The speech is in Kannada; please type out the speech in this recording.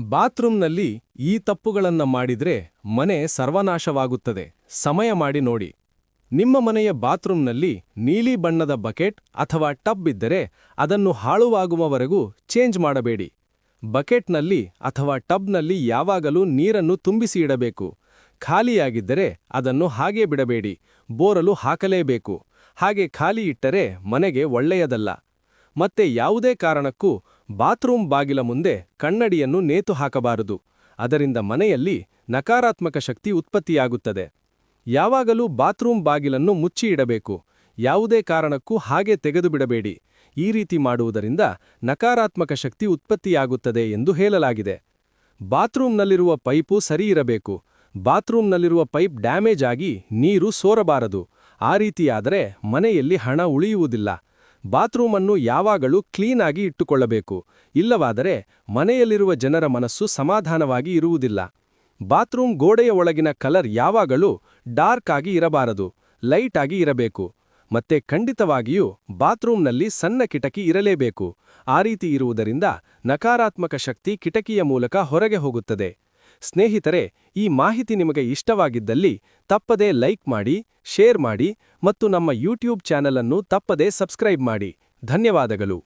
ಬಾತ್ರೂಂನಲ್ಲಿ ಈ ತಪ್ಪುಗಳನ್ನ ಮಾಡಿದ್ರೆ ಮನೆ ಸರ್ವನಾಶವಾಗುತ್ತದೆ. ಸಮಯ ಮಾಡಿ ನೋಡಿ. ನಿಮ್ಮ ಮನೆಯ ಬಾತ್ರೂಮ್ನಲ್ಲಿ ನೀಲಿ ಬಣ್ಣದ ಬಕೆಟ್ ಅಥವಾ ಟಬ್ ಇದ್ದರೆ ಅದನ್ನು ಹಾಳುವಾಗುವವರೆಗೂ ಚೇಂಜ್ ಮಾಡಬೇಡಿ. ಬಕೆಟ್ನಲ್ಲಿ ಅಥವಾ ಟಬ್ನಲ್ಲಿ ಯಾವಾಗಲೂ ನೀರನ್ನು ತುಂಬಿಸಿ ಇಡಬೇಕು. ಖಾಲಿಯಾಗಿದ್ದರೆ ಅದನ್ನು ಹಾಗೇ ಬಿಡಬೇಡಿ. ಬೋರಲು ಹಾಕಲೇಬೇಕು. ಹಾಗೆ ಖಾಲಿ ಇಟ್ಟರೆ ಮನೆಗೆ ಒಳ್ಳೆಯದಲ್ಲ. ಮತ್ತೆ ಯಾವುದೇ ಕಾರಣಕ್ಕೂ ಬಾತ್ರೂಮ್ ಬಾಗಿಲ ಮುಂದೆ ಕನ್ನಡಿಯನ್ನು ನೇತು ಹಾಕಬಾರದು. ಅದರಿಂದ ಮನೆಯಲ್ಲಿ ನಕಾರಾತ್ಮಕ ಶಕ್ತಿ ಉತ್ಪತ್ತಿಯಾಗುತ್ತದೆ. ಯಾವಾಗಲೂ ಬಾತ್ರೂಮ್ ಬಾಗಿಲನ್ನು ಮುಚ್ಚಿ ಇಡಬೇಕು. ಯಾವುದೇ ಕಾರಣಕ್ಕೂ ಹಾಗೆ ತೆಗೆದುಬಿಡಬೇಡಿ. ಈ ರೀತಿ ಮಾಡುವುದರಿಂದ ನಕಾರಾತ್ಮಕ ಶಕ್ತಿ ಉತ್ಪತ್ತಿಯಾಗುತ್ತದೆ ಎಂದು ಹೇಳಲಾಗಿದೆ. ಬಾತ್ರೂಮ್ನಲ್ಲಿರುವ ಪೈಪು ಸರಿಯಿರಬೇಕು ಬಾತ್ರೂಮ್ನಲ್ಲಿರುವ ಪೈಪ್ ಡ್ಯಾಮೇಜ್ ಆಗಿ ನೀರು ಸೋರಬಾರದು. ಆ ರೀತಿಯಾದರೆ ಮನೆಯಲ್ಲಿ ಹಣ ಉಳಿಯುವುದಿಲ್ಲ. ಬಾತ್ರೂಮನ್ನು ಯಾವಾಗಲೂ ಕ್ಲೀನಾಗಿ ಇಟ್ಟುಕೊಳ್ಳಬೇಕು. ಇಲ್ಲವಾದರೆ ಮನೆಯಲ್ಲಿರುವ ಜನರ ಮನಸ್ಸು ಸಮಾಧಾನವಾಗಿ ಇರುವುದಿಲ್ಲ. ಬಾತ್ರೂಮ್ ಗೋಡೆಯ ಒಳಗಿನ ಕಲರ್ ಯಾವಾಗಲೂ ಡಾರ್ಕ್ ಆಗಿ ಇರಬಾರದು, ಲೈಟ್ ಆಗಿ ಇರಬೇಕು. ಮತ್ತೆ ಖಂಡಿತವಾಗಿಯೂ ಬಾತ್ರೂಮ್ನಲ್ಲಿ ಸಣ್ಣ ಕಿಟಕಿ ಇರಲೇಬೇಕು. ಆ ರೀತಿ ಇರುವುದರಿಂದ ನಕಾರಾತ್ಮಕ ಶಕ್ತಿ ಕಿಟಕಿಯ ಮೂಲಕ ಹೊರಗೆ ಹೋಗುತ್ತದೆ. ಸ್ನೇಹಿತರೆ ಈ ಮಾಹಿತಿ ನಿಮಗೆ ಇಷ್ಟವಾಗಿದ್ದಲ್ಲಿ ತಪ್ಪದೇ ಲೈಕ್ ಮಾಡಿ, ಶೇರ್ ಮಾಡಿ ಮತ್ತು ನಮ್ಮ ಯೂಟ್ಯೂಬ್ ಚಾನಲ್ ಅನ್ನು ತಪ್ಪದೇ ಸಬ್ಸ್ಕ್ರೈಬ್ ಮಾಡಿ. ಧನ್ಯವಾದಗಳು.